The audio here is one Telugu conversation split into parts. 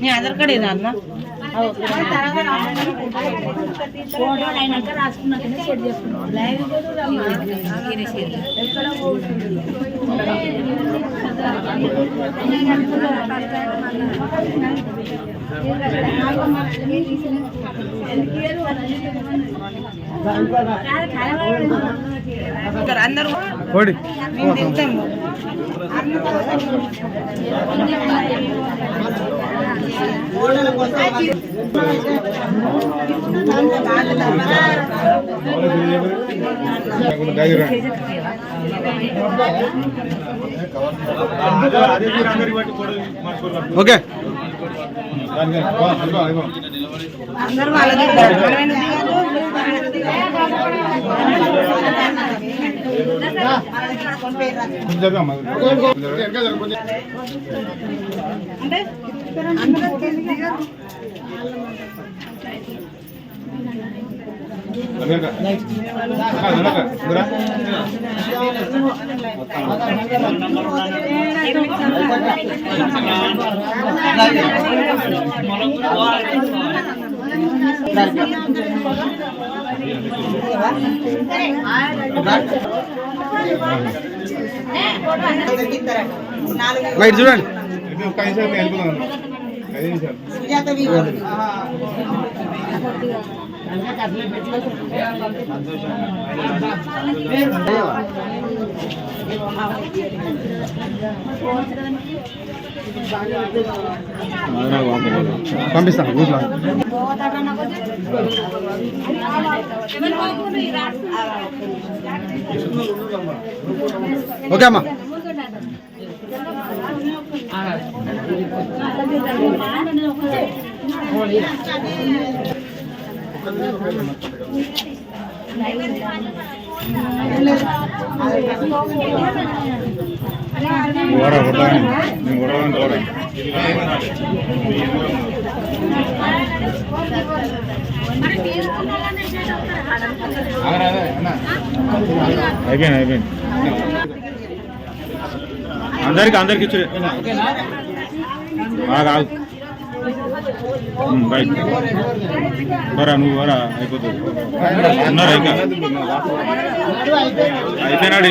मी आधार कार्ड येणार ना? हो. ఫోటో అయినాక రాసుకున్నాకనే సెట్ చేసుకున్నాం లైవ్ కూడా రమ్మా. ఎక్కడ పోతుంది? అందరూ కోడి మేము తింటాము ఓకే అందరూ వాళ్ళ అంటే అందరూ దిగారు. రైట్ చూడండి ఒక్క నిమిషం వెళ్ళిపోతాను ఐదు నిమిషాలు పంపిస్తాను ఊర్లో ఓకే అమ్మా. అయిపోయింది అయిపోయింది అందరికి అందరికి ఇచ్చు కాదు రైట్ బరా నువ్వు వరా అయిపోతుంది. ఉన్నారా ఇంకా? అయిపోయినాడు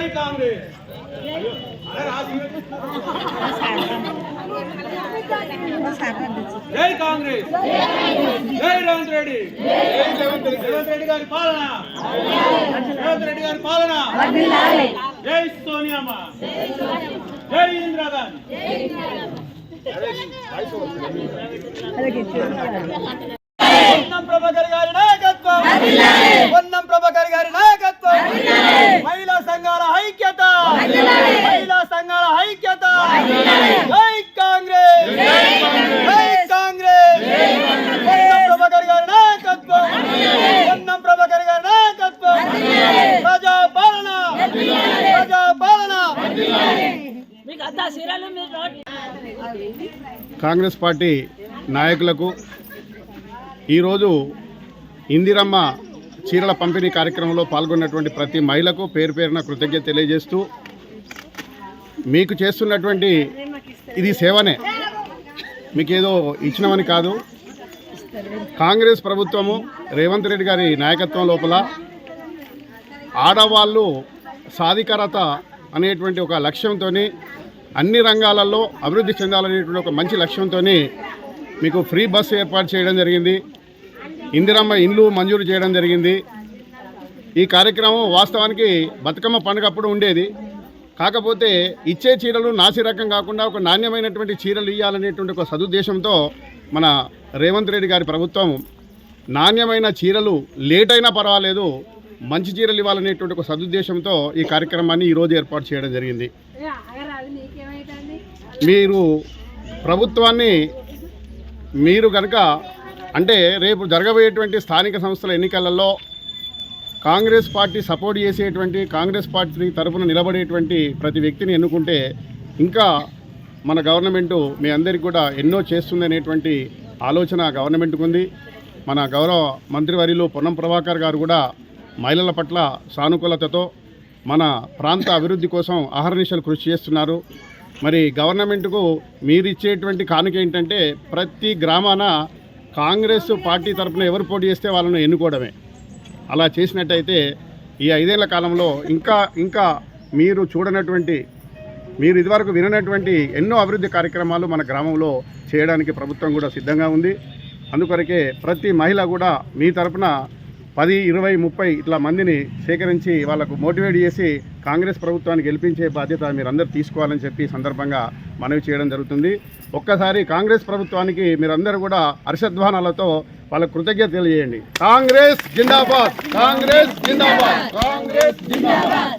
జై కాంగ్రెస్ జై కాంగ్రెస్ జై రేవంత్ రెడ్డి రేవంత్ రెడ్డి గారి పాలన రేవంత్ రెడ్డి గారి పాలన జై సోనియామ్మ జై ఇందిరా గాంధీ పొన్నం ప్రభాకర్ గారి నాయకత్వం పొన్నం ప్రభాకర్ గారి నాయకత్వం మహిళా సంఘాల ఐక్యత మహిళా సంఘాల ఐక్యత జై కాంగ్రెస్ జై కాంగ్రెస్ పొన్నం ప్రభాకర్ గారి నాయకత్వం పొన్నం ప్రభాకర్ గారి నాయకత్వం ప్రజా పాలన ప్రజా పాలన కాంగ్రెస్ పార్టీ నాయకులకు ఈరోజు ఇందిరమ్మ చీరల పంపిణీ కార్యక్రమంలో పాల్గొన్నటువంటి ప్రతి మహిళకు పేరు పేరున కృతజ్ఞత తెలియజేస్తూ మీకు చేస్తున్నటువంటి ఇది సేవనే. మీకు ఏదో ఇచ్చినామని కాదు. కాంగ్రెస్ ప్రభుత్వము రేవంత్ రెడ్డి గారి నాయకత్వం లోపల ఆడవాళ్ళు సాధికారత అనేటువంటి ఒక లక్ష్యంతో అన్ని రంగాలలో అభివృద్ధి చెందాలనేటువంటి ఒక మంచి లక్ష్యంతోనే మీకు ఫ్రీ బస్సు ఏర్పాటు చేయడం జరిగింది. ఇందిరమ్మ ఇండ్లు మంజూరు చేయడం జరిగింది. ఈ కార్యక్రమం వాస్తవానికి బతుకమ్మ పండుగ అప్పుడు ఉండేది. కాకపోతే ఇచ్చే చీరలు నాసి రకం కాకుండా ఒక నాణ్యమైనటువంటి చీరలు ఇవ్వాలనేటువంటి ఒక సదుద్దేశంతో మన రేవంత్ రెడ్డి గారి ప్రభుత్వం నాణ్యమైన చీరలు లేట్ అయినా పర్వాలేదు మంచి చీరలు ఇవ్వాలనేటువంటి ఒక సదుద్దేశంతో ఈ కార్యక్రమాన్ని ఈరోజు ఏర్పాటు చేయడం జరిగింది. మీరు ప్రభుత్వాన్ని మీరు కనుక అంటే రేపు జరగబోయేటువంటి స్థానిక సంస్థల ఎన్నికలలో కాంగ్రెస్ పార్టీ సపోర్ట్ చేసేటువంటి కాంగ్రెస్ పార్టీ తరఫున నిలబడేటువంటి ప్రతి వ్యక్తిని ఎన్నుకుంటే ఇంకా మన గవర్నమెంటు మీ అందరికీ కూడా ఎన్నో చేస్తుందనేటువంటి ఆలోచన గవర్నమెంట్కు ఉంది. మన గౌరవ మంత్రివర్యులు పొన్నం ప్రభాకర్ గారు కూడా మహిళల పట్ల సానుకూలతతో మన ప్రాంత అభివృద్ధి కోసం అహర్నిశలు కృషి చేస్తున్నారు. మరి గవర్నమెంట్కు మీరు ఇచ్చేటువంటి కానుక ఏంటంటే ప్రతి గ్రామాన కాంగ్రెస్ పార్టీ తరఫున ఎవరు పోటీ చేస్తే వాళ్ళను ఎన్నుకోవడమే. అలా చేసినట్టయితే ఈ ఐదేళ్ళ కాలంలో ఇంకా ఇంకా మీరు చూడనటువంటి మీరు ఇదివరకు విననటువంటి ఎన్నో అభివృద్ధి కార్యక్రమాలు మన గ్రామంలో చేయడానికి ప్రభుత్వం కూడా సిద్ధంగా ఉంది. అందుకొరకే ప్రతి మహిళ కూడా మీ తరపున పది ఇరవై ముప్పై ఇట్లా మందిని సేకరించి వాళ్ళకు మోటివేట్ చేసి కాంగ్రెస్ ప్రభుత్వాన్ని గెలిపించే బాధ్యత మీరందరూ తీసుకోవాలని చెప్పి సందర్భంగా మనవి చేయడం జరుగుతుంది. ఒక్కసారి కాంగ్రెస్ ప్రభుత్వానికి మీరందరూ కూడా హర్షధ్వానాలతో వాళ్ళకు కృతజ్ఞత తెలియజేయండి. కాంగ్రెస్ జిందాబాద్! కాంగ్రెస్ జిందాబాద్! కాంగ్రెస్ జిందాబాద్!